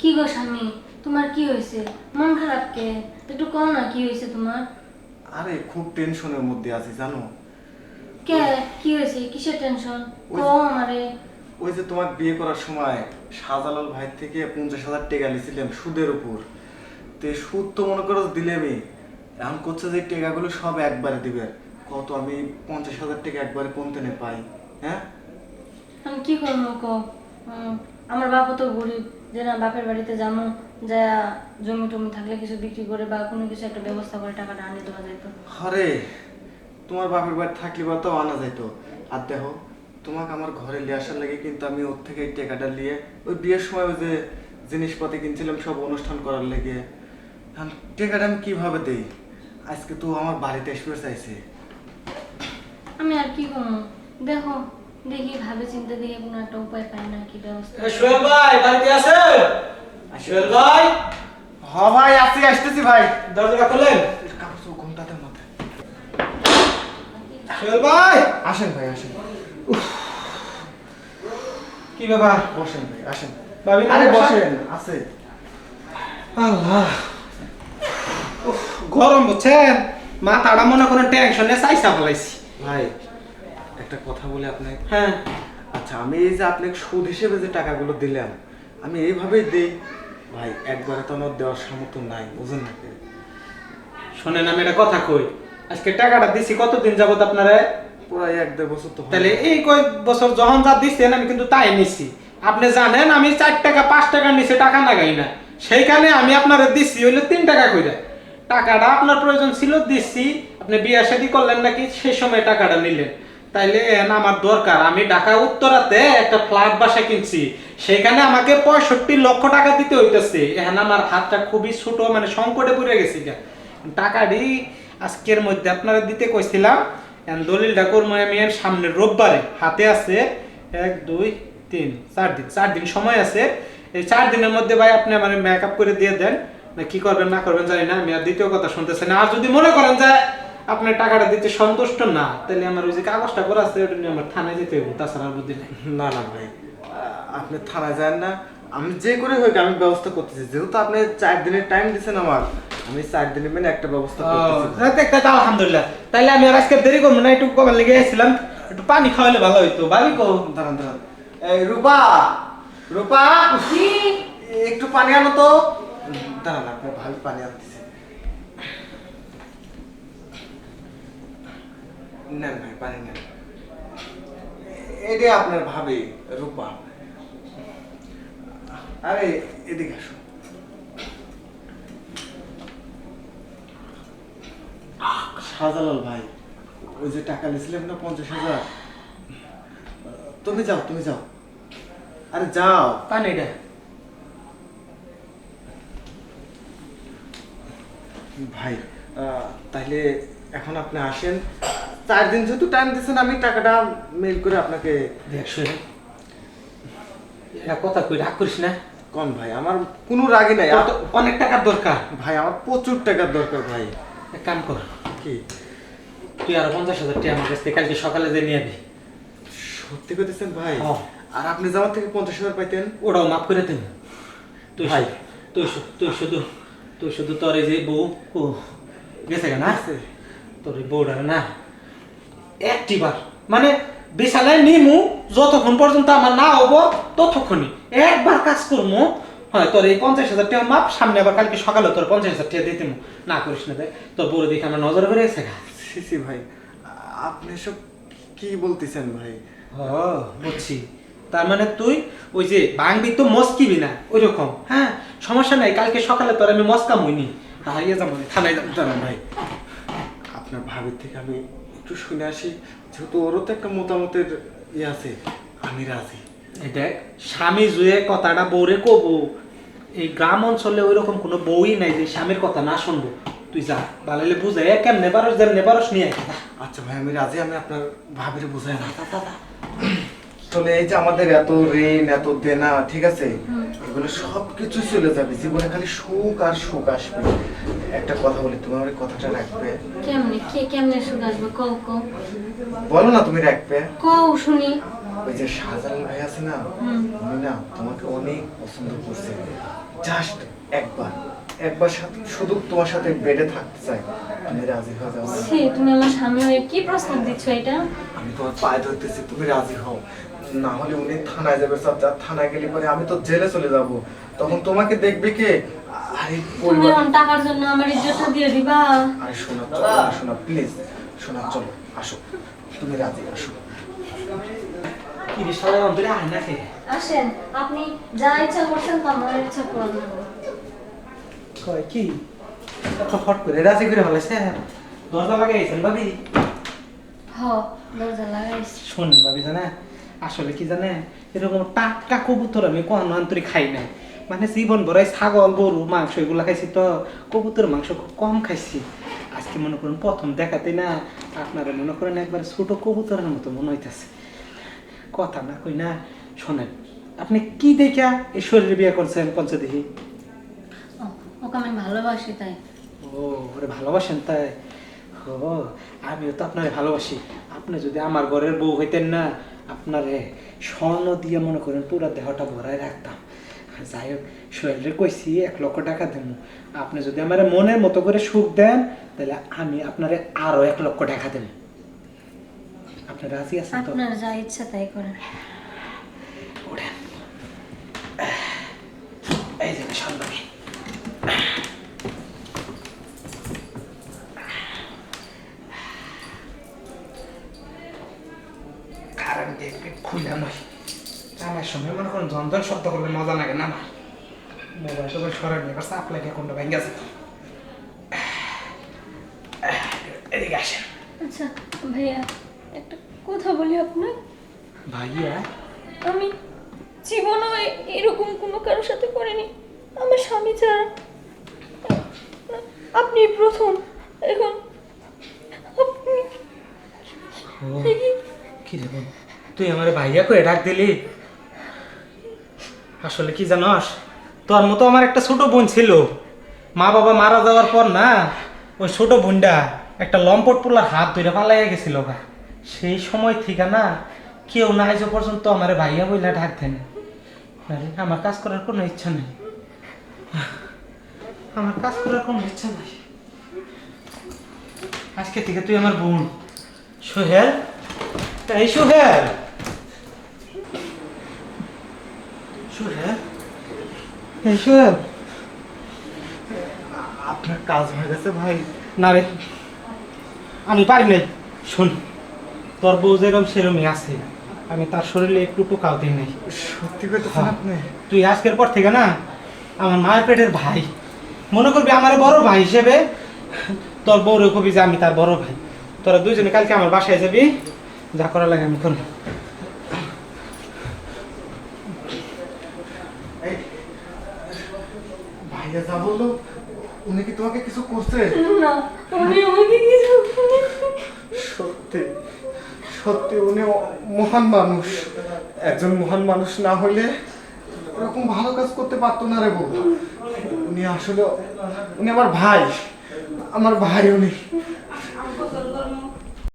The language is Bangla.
কি গো স্বামী? তোমার কি হয়েছে? মন খারাপ কে? একটু কও না কি হয়েছে তোমার? আরে খুব টেনশনের মধ্যে আছি জানো? কে? কি হয়েছে? কিসের টেনশন কও আমারে। ওই যে তোমার বিয়ে করার সময় শাহজালাল ভাই থেকে পঞ্চাশ হাজার টাকা নিয়েছিলাম সুদের উপর। তো সুদ তো মনে করো দিলেমি এখন করছে যে টাকাগুলো সব একবারে দিবে। কত আমি পঞ্চাশ হাজার টাকা একবারে কমতে নে পাই হ্যাঁ? আমি কি করব আমার বাবা তো গরিব। যে না বাপের বাড়িতে যাব যা জমি টমি থাকলে কিছু বিক্রি করে বা কোনো কিছু একটা ব্যবস্থা করে টাকাটা আনিয়ে দেওয়া যেত আরে তোমার বাপের বাড়ি থাকলে বা তো আনা যাইতো। আর দেখো তোমাকে আমার ঘরে নিয়ে আসার লাগে কিন্তু আমি ওর থেকে এই টাকাটা নিয়ে ওই বিয়ের সময় ওই যে জিনিসপাতি কিনছিলাম সব অনুষ্ঠান করার লেগে। টাকাটা আমি কীভাবে দেই? আজকে তো আমার বাড়িতে এসে চাইছে। আমি আর কি করব? দেখো দেখি ভাবে চিন্তা দিয়ে কোনো একটা উপায় পাই না কি ব্যবস্থা? সোহেল ভাই বাড়িতে আছে সোহেল ভাই? হ ভাই আসছি আসতেছি ভাই। দরজা খোলেন। কাপড় ঘুমটাতে মাথায় সোহেল ভাই? আসেন ভাই আসেন। কি ব্যাপার? বসেন ভাই আসেন। ভাবি আরে বসেন। আছে। আল্লাহ। গরম বুঝছেন? মাথাটা মনে করেন টেনশনে চাইসা ফেলাইছি। ভাই একটা কথা বলে আপনাকে? হ্যাঁ। আচ্ছা আমি এই যে আপনাকে সুদ হিসেবে যে টাকাগুলো দিলাম আমি এইভাবেই দিই। ভাই একবারে তো আমার দেওয়ার সামর্থ্য নাই বুঝুন না শোনেন আমি এটা কথা কই। আজকে টাকাটা দিছি কতদিন যাবত আপনারা? প্রায় এক দেড় বছর তো তাহলে এই কয়েক বছর যখন যা দিচ্ছেন আমি কিন্তু তাই নিছি। আপনি জানেন আমি চার টাকা পাঁচ টাকা নিচে টাকা লাগাই না। সেইখানে আমি আপনারা দিচ্ছি হইলে তিন টাকা কইরা। টাকাটা আপনার প্রয়োজন ছিল দিচ্ছি আপনি বিয়ে শাদি করলেন নাকি সেই সময় টাকাটা নিলেন। তাইলে আমার দরকার। আমি ঢাকা উত্তরাতে একটা ফ্ল্যাট বাসা কিনছি। সেখানে আমাকে পঁয়ষট্টি লক্ষ টাকা দিতে হইতেছে। এখন আমার হাতটা খুবই ছোট মানে সংকটে পড়ে গেছি। টাকাটি আজকের মধ্যে আপনারা দিতে কইছিলাম। দলিলটা করব আমি এর সামনের রোববারে। হাতে আছে এক, দুই, তিন, চার দিন। চার দিন সময় আছে। এই চার দিনের মধ্যে ভাই আপনি আমার মেকআপ করে দিয়ে দেন। না, কি করবেন, না করবেন জানি না। আমি আর দ্বিতীয় কথা শুনতেছি না। আর যদি মনে করেন যে আপনার টাকাটা দিতে সন্তুষ্ট না তাহলে আমার ওই যে কাগজটা করা আছে ওটা নিয়ে আমার থানায় যেতে হবে তাছাড়া আর বুদ্ধি নেই। না না ভাই আপনি থানায় যান না। আমি যে করে হোক আমি ব্যবস্থা করতেছি। যেহেতু আপনি চার দিনের টাইম দিচ্ছেন আমার আমি চার দিনের মানে একটা ব্যবস্থা করতেছি। একটা তো আলহামদুলিল্লাহ। তাহলে আমি আর আজকে দেরি করব না একটু কবার লেগে এসেছিলাম একটু পানি খাওয়ালে ভালো হইতো। ভাবি কো দাঁড়ান দাঁড়ান। এই রূপা রূপা একটু পানি আনো তো। দাঁড়ান আপনার ভাবি পানি আনতেছে। নেন ভাই পানি নেন এটা আপনার ভাবি রূপা। আরে এদিকে আসো। শাহজালাল ভাই ওই যে টাকা নিয়েছিলাম না পঞ্চাশ হাজার? তুমি যাও তুমি যাও। আরে যাও। পানিটা ভাই আহ, তাহলে এখন আপনি আসেন। চার দিন যেহেতু টাইম দিচ্ছেন আমি টাকাটা মেল করে আপনাকে এটা কথা কই রাগ করিস না? কম ভাই? আমার কোনো রাগই নাই। অনেক টাকার দরকার। ভাই আমার প্রচুর টাকার দরকার ভাই। এক কাম কর। কি? তুই আরও পঞ্চাশ হাজার টাকা আমার কাছ থেকে কালকে সকালে যে নিয়ে আবি। সত্যি করতেছেন ভাই। আর আপনি জামার থেকে পঞ্চাশ হাজার পাইতেন। ওটাও মাফ করে দেন। তুই ভাই। তুই তুই শুধু তুই শুধু তোর এই যে বউ ও গেছে না। তোর এই বউটা না? একটিবার। মানে বিশালায় নিমু যতক্ষণ পর্যন্ত আমার না হব ততক্ষণই। একবার কাজ করব হয় তোর এই পঞ্চাশ হাজার টাকা মাপ সামনে আবার কালকে সকালে তোর পঞ্চাশ হাজার টাকা দিতে না করিস না তোর বউরে দেখে আমার নজর বেড়ে গেছে গা। সিসি ভাই আপনি সব কি বলতেছেন ভাই? ও বুঝছি। তার মানে তুই ওই যে বাংবি তো মস্কিবি না ওই রকম হ্যাঁ? সমস্যা নাই কালকে সকালে তোর আমি মস্কাম হইনি হারিয়ে যাব থানায় যাব। ভাই আপনার ভাবির থেকে আমি একটু শুনে আসি যেহেতু ওরও তো একটা মতামতের ইয়ে আছে আমি রাজি এই দেখ স্বামী জুয়ে কথাটা বউরে কব এই গ্রাম অঞ্চলে ওই রকম কোনো বউই নাই যে স্বামীর কথা না শুনব। তুই যা বালাইলে বুঝে কেমনে পারস যেমনে পারস নিয়ে আচ্ছা ভাই আমি রাজি আমি আপনার ভাবির বুঝাই না। আসলে এই যে আমাদের এত ঋণ এত দেনা ঠিক আছে? এগুলো সব কিছু চলে যাবে জীবনে খালি সুখ আর সুখ আসবে। একটা কথা বলি তুমি আমার কথাটা রাখবে। কেমনে? কে কেমনে আসবে? কও কও। বলো না তুমি রাখবে কও শুনি। ওই যে শাহজালাল ভাই আছে না উনি না তোমাকে অনেক পছন্দ করছে। জাস্ট একবার। একবার সাথে শুধু তোমার সাথে বেডে থাকতে চাই। তুমি রাজি হয়ে যাও ছি, তুমি আমার স্বামী হয়ে কি প্রস্তাব দিচ্ছ এটা? আমি তোমার পায়ে ধরতেছি তুমি রাজি হও। না হলে উনি থানায় যাবে সব থানায় গেলে পরে আমি তো জেলে চলে যাব। তখন তোমাকে দেখবে কে? আরে পরিবার টাকার জন্য আমার ইজ্জতটা দিয়ে দিবা। আরে শোনা চলো শোনা প্লিজ শোনা চলো আসো। তুমি রাজি আসো। কি রে সবাই অন্তরে আয় না খেয়ে আসেন আপনি যা ইচ্ছা করছেন তা আমার ইচ্ছা পূরণ কয় কি? ফট করে রাজি করে ফেলেছে দরজা লাগাইছেন ভাবি? হ দরজা লাগাইছি। শোন ভাবি জানা আসলে কি জানে এরকম টাটকা কবুতর আমি কখনো আন্তরিক খাই না মানে জীবন ভরাই ছাগল গরু মাংস এগুলো খাইছি তো কবুতর মাংস খুব কম খাইছি। আজকে মনে করুন প্রথম দেখাতে না আপনারা মনে করেন একবার ছোট কবুতরের মতো মনে হইতেছে। কথা না কই না শোনেন আপনি কি দেখা এই শরীরে বিয়ে করছেন পঞ্চদেহী? ও, ওকে আমি ভালোবাসি তাই। ও ওরে ভালোবাসেন তাই? ও আমিও তো আপনারে ভালোবাসি। আপনি যদি আমার ঘরের বউ হইতেন না আপনারে স্বর্ণ দিয়ে মনে করেন পুরো দেহটা ভরাই রাখতাম। যাই হোক শরীরে কইছি, এক লক্ষ টাকা দেবো আপনি যদি আমার মনের মতো করে সুখ দেন, তাহলে আমি আপনারে আরও এক লক্ষ টাকা দেবো আপনার রাজি আছেন তো? আপনার যা ইচ্ছা তাই করেন ওঠেন এই যে সন্ধানী কারণ দেখবে খুলে নয় আমার সময় যন্ত্র শব্দ করলে মজা লাগে না? আমার মোবাইল টোবাইল সরাই নিয়ে সাপ লাগে কোনটা ভেঙে গেছে। এদিকে আসেন। আচ্ছা ভাইয়া একটা কথা বলি আপনার। ভাইয়া? আমি জীবনও এরকম কোনো কারোর সাথে করিনি। আমার স্বামী ছাড়া। আপনি প্রথম। এখন আপনি কি রে তুই আমার ভাইয়া কয়ে ডাক দিলি? আসলে কি জানস? তোর মতো আমার একটা ছোট বোন ছিল। মা বাবা মারা যাওয়ার পর না, ওই ছোট বোনটা একটা লম্পট পোলার হাত ধরে পালাইয়া গেছিল গা। সেই সময় থেকে না, কেউ না আজ পর্যন্ত আমার ভাইয়া বইলা ডাক আমার কাজ করার কোনো ইচ্ছা নেই। আমার কাজ করার কোনো ইচ্ছা নাই। আজকে থেকে তুই আমার বোন। সোহেল? এই সোহেল সোহেল এই সোহেল আপনার কাজ হয়ে গেছে ভাই। না রে আমি পারি নাই। শোন তোর বউ যেরকম সেরমই আছে। আমি তার শরীরে একটু টোকাও দিই নাই। সত্যি করতেছেন আপনি? তুই আজকের পর থেকে না আমার মায়ের পেটের ভাই। মনে করবি আমার বড় ভাই হিসেবে তোর বউরে কবি যে আমি তার বড় ভাই। তোরা দুইজনে কালকে আমার বাসায় যাবি। যা করা লাগে আমি করব এই, ভাইয়া যা বলল উনি কি তোমাকে কিছু করছে? না উনি আমাকে কিছু সত্যি সত্যি উনি মহান মানুষ। একজন মহান মানুষ না হলে এরকম ভালো কাজ করতে পারতো না রে বউ। উনি আসলে উনি আমার ভাই আমার ভাই উনি।